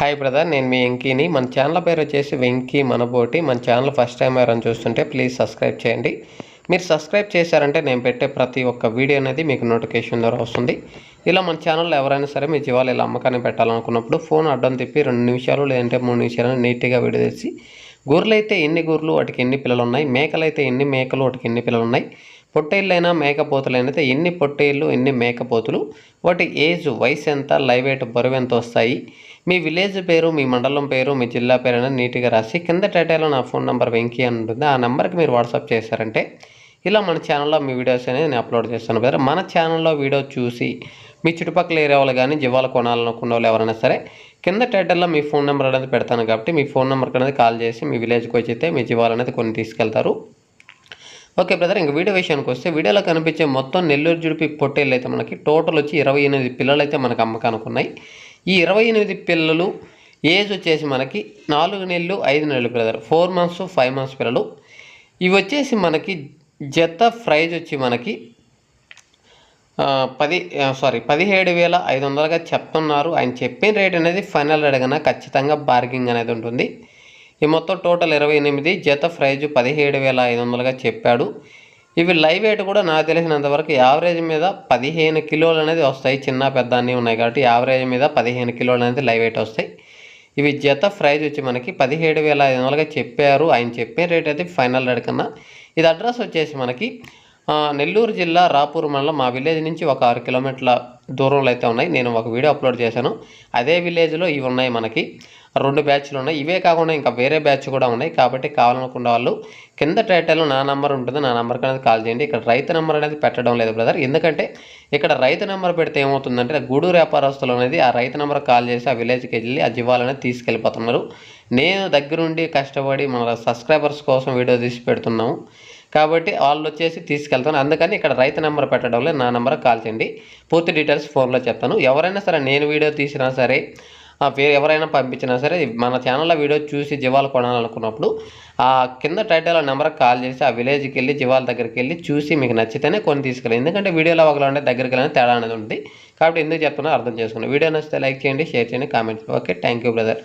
Hi brother నేను మీ వెంకీని. మన channel పేరు వచ్చేసి వెంకీ మనబోటి. మన ఛానల్ ఫస్ట్ టైం ఎవరైనా చూస్తుంటే ప్లీజ్ సబ్స్క్రైబ్ చేయండి. మీరు సబ్స్క్రైబ్ చేశారంటే నేను పెట్టే ప్రతి ఒక్క వీడియో అనేది మీకు నోటిఫికేషన్ ద్వారా వస్తుంది. ఇలా మన ఛానల్లో ఎవరైనా సరే మీ జీవాలు ఇలా అమ్మకాన్ని పెట్టాలనుకున్నప్పుడు ఫోన్ అడ్డం తిప్పి రెండు నిమిషాలు లేదంటే మూడు నిమిషాలు నీట్గా విడిదేసి తెచ్చి గొర్రెలు అయితే ఎన్ని గొర్రెలు వాటికి ఎన్ని పిల్లలు ఉన్నాయి మేకలు అయితే ఎన్ని మేకలు వాటికి ఎన్ని పిల్లలు ఉన్నాయి పొట్టేళ్ళైనా మేకపోతులైనా ఎన్ని పొట్టేళ్ళు ఎన్ని మేకపోతులు వాటి ఏజ్ వయసు ఎంత లైవ్ వెయిట్ బరువు ఎంత వస్తాయి? మీ విలేజ్ పేరు మీ మండలం పేరు మీ జిల్లా పేరు అనేది నీట్గా రాసి కింద టైటిల్లో నా ఫోన్ నెంబర్ వెంకీ అని ఉంటుంది. ఆ నెంబర్కి మీరు వాట్సాప్ చేశారంటే ఇలా మన ఛానల్లో మీ వీడియోస్ అనేది నేను అప్లోడ్ చేస్తాను. బ్రదర్ మన ఛానల్లో వీడియో చూసి మీ చుట్టుపక్కల ఏరియా వాళ్ళు కానీ జీవాలు కొనాలనుకున్న వాళ్ళు ఎవరైనా సరే కింద టైటిల్లో మీ ఫోన్ నెంబర్ అనేది పెడతాను కాబట్టి మీ ఫోన్ నెంబర్కి అనేది కాల్ చేసి మీ విలేజ్కి వచ్చి మీ జీవాలు అనేది కొన్ని తీసుకెళ్తారు. ఓకే బ్రదర్ ఇంకా వీడియో విషయానికి వస్తే వీడియోలో కనిపించే మొత్తం నెల్లూరు జుడిపి పొట్టేళ్ళు అయితే మనకి టోటల్ వచ్చి ఇరవై ఎనిమిది పిల్లలు అయితే మనకు అమ్మకానికి ఉన్నాయి ఈ ఇరవై ఎనిమిది పిల్లలు ఏజ్ వచ్చేసి మనకి నాలుగు నెలలు ఐదు నెలలు brother four months five months పిల్లలు. ఇవి వచ్చేసి మనకి జత ప్రైజ్ వచ్చి మనకి పది సారీ పదిహేడు వేల ఐదు వందలుగా చెప్తున్నారు. ఆయన చెప్పిన రేట్ అనేది ఫైనల్ రేట్ కన్నా ఖచ్చితంగా బార్గింగ్ అనేది ఉంటుంది. ఈ మొత్తం టోటల్ ఇరవై ఎనిమిది జత ప్రైజ్ పదిహేడు వేల ఐదు వందలుగా చెప్పాడు. ఇవి లైవ్ వెయిట్ కూడా నాకు తెలిసినంత వరకు యావరేజ్ మీద పదిహేను కిలోలు అనేది వస్తాయి. చిన్న పెద్ద అన్నీ ఉన్నాయి కాబట్టి యావరేజ్ మీద పదిహేను కిలోలు అనేది లైవ్ వెయిట్ వస్తాయి. ఇవి జత ప్రైజ్ వచ్చి మనకి పదిహేడు వేల ఐదు వందలుగా చెప్పారు. ఆయన చెప్పే రేట్ అయితే ఫైనల్ రేట్ కన్నా. ఇది అడ్రస్ వచ్చేసి మనకి నెల్లూరు జిల్లా రాపూర్ మండలం మా విలేజ్ నుంచి ఒక ఆరు కిలోమీటర్ల దూరంలో అయితే ఉన్నాయి. నేను ఒక వీడియో అప్లోడ్ చేశాను. అదే విలేజ్లో ఇవి ఉన్నాయి మనకి. రెండు బ్యాచ్లు ఉన్నాయి. ఇవే కాకుండా ఇంకా వేరే బ్యాచ్ కూడా ఉన్నాయి. కాబట్టి కావాలనుకున్న వాళ్ళు కింద టైటిల్లో నా నెంబర్ ఉంటుంది. నా నెంబర్కి అనేది కాల్ చేయండి. ఇక్కడ రైతు నెంబర్ అనేది పెట్టడం లేదు బ్రదర్. ఎందుకంటే ఇక్కడ రైతు నెంబర్ పెడితే ఏమవుతుందంటే గూడూరు వ్యాపారస్తులు అనేది ఆ రైతు నెంబర్ కాల్ చేసి ఆ విలేజ్కి వెళ్ళి ఆ జీవాలనేది తీసుకెళ్ళిపోతున్నారు. నేను దగ్గరుండి కష్టపడి మన సబ్స్క్రైబర్స్ కోసం వీడియో తీసి పెడుతున్నాము. కాబట్టి వాళ్ళు వచ్చేసి తీసుకెళ్తాను. అందుకని ఇక్కడ రైతు నెంబర్ పెట్టడం లేదు. నా నెంబర్ కాల్ చేయండి. పూర్తి డీటెయిల్స్ ఫోన్లో చెప్తాను. ఎవరైనా సరే నేను వీడియో తీసినా సరే ఆ వేరే ఎవరైనా పంపించినా సరే మన ఛానల్లో వీడియో చూసి జీవాలు కొనాలనుకున్నప్పుడు ఆ కింద టైటిల్ నెంబర్కి కాల్ చేసి ఆ విలేజ్కి వెళ్ళి జీవాల దగ్గరికి వెళ్ళి చూసి మీకు నచ్చితేనే కొన్ని తీసుకెళ్ళి ఎందుకంటే వీడియోలో ఒకలా ఉంటే దగ్గరికి వెళ్ళిన తేడా అనేది ఉంది. కాబట్టి ఎందుకు చెప్తున్నా అర్థం చేసుకున్నాను వీడియో నచ్చితే లైక్ చేయండి షేర్ చేయండి comment okay thank you brother.